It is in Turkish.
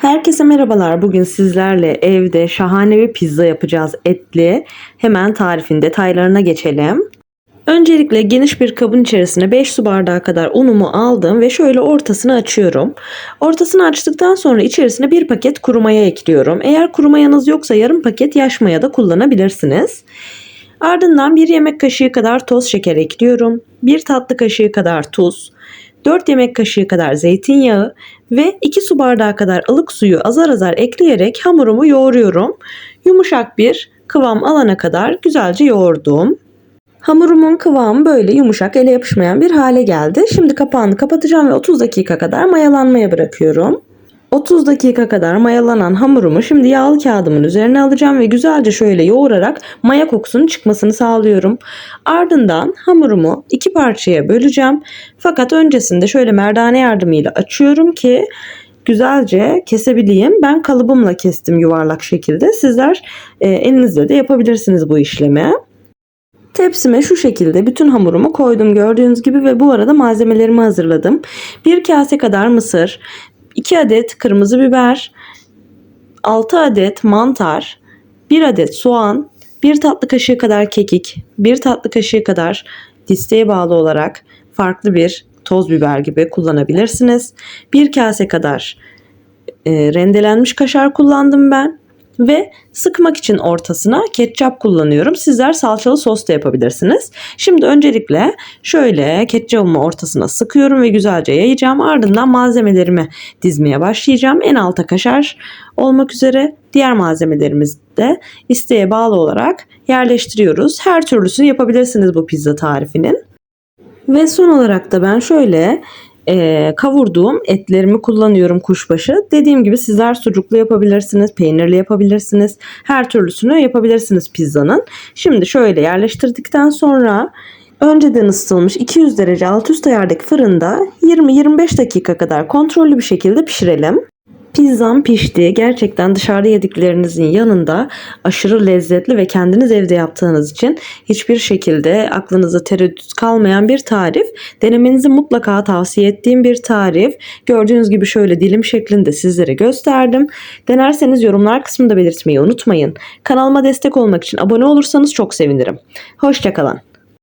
Herkese merhabalar. Bugün sizlerle evde şahane bir pizza yapacağız etli. Hemen tarifin detaylarına geçelim. Öncelikle geniş bir kabın içerisine 5 su bardağı kadar unumu aldım ve şöyle ortasını açıyorum. Ortasını açtıktan sonra içerisine bir paket kuru maya ekliyorum. Eğer kuru mayanız yoksa yarım paket yaş maya da kullanabilirsiniz. Ardından bir yemek kaşığı kadar toz şeker ekliyorum. Bir tatlı kaşığı kadar tuz, 4 yemek kaşığı kadar zeytinyağı ve 2 su bardağı kadar ılık suyu azar azar ekleyerek hamurumu yoğuruyorum. Yumuşak bir kıvam alana kadar güzelce yoğurdum. Hamurumun kıvamı böyle yumuşak ele yapışmayan bir hale geldi. Şimdi kapağını kapatacağım ve 30 dakika kadar mayalanmaya bırakıyorum. 30 dakika kadar mayalanan hamurumu şimdi yağlı kağıdımın üzerine alacağım ve güzelce şöyle yoğurarak maya kokusunun çıkmasını sağlıyorum. Ardından hamurumu iki parçaya böleceğim. Fakat öncesinde şöyle merdane yardımıyla açıyorum ki güzelce kesebileyim. Ben kalıbımla kestim yuvarlak şekilde. Sizler e, elinizle de yapabilirsiniz bu işlemi. Tepsime şu şekilde bütün hamurumu koydum gördüğünüz gibi ve bu arada malzemelerimi hazırladım. Bir kase kadar mısır, 2 adet kırmızı biber, 6 adet mantar, 1 adet soğan, 1 tatlı kaşığı kadar kekik, 1 tatlı kaşığı kadar isteğe bağlı olarak farklı bir toz biber gibi kullanabilirsiniz. 1 kase kadar e, rendelenmiş kaşar kullandım ben ve sıkmak için ortasına ketçap kullanıyorum. Sizler salçalı sos da yapabilirsiniz. Şimdi öncelikle şöyle ketçapımı ortasına sıkıyorum ve güzelce yayacağım. Ardından malzemelerimi dizmeye başlayacağım. En alta kaşar olmak üzere diğer malzemelerimizi de isteğe bağlı olarak yerleştiriyoruz. Her türlüsünü yapabilirsiniz bu pizza tarifinin. Ve son olarak da ben şöyle e, kavurduğum etlerimi kullanıyorum kuşbaşı. Dediğim gibi sizler sucuklu yapabilirsiniz, peynirli yapabilirsiniz. Her türlüsünü yapabilirsiniz pizzanın. Şimdi şöyle yerleştirdikten sonra önceden ısıtılmış 200 derece alt üst ayardaki fırında 20-25 dakika kadar kontrollü bir şekilde pişirelim. Pizzam pişti. Gerçekten dışarıda yediklerinizin yanında aşırı lezzetli ve kendiniz evde yaptığınız için hiçbir şekilde aklınıza tereddüt kalmayan bir tarif. Denemenizi mutlaka tavsiye ettiğim bir tarif. Gördüğünüz gibi şöyle dilim şeklinde sizlere gösterdim. Denerseniz yorumlar kısmında belirtmeyi unutmayın. Kanalıma destek olmak için abone olursanız çok sevinirim. Hoşçakalın.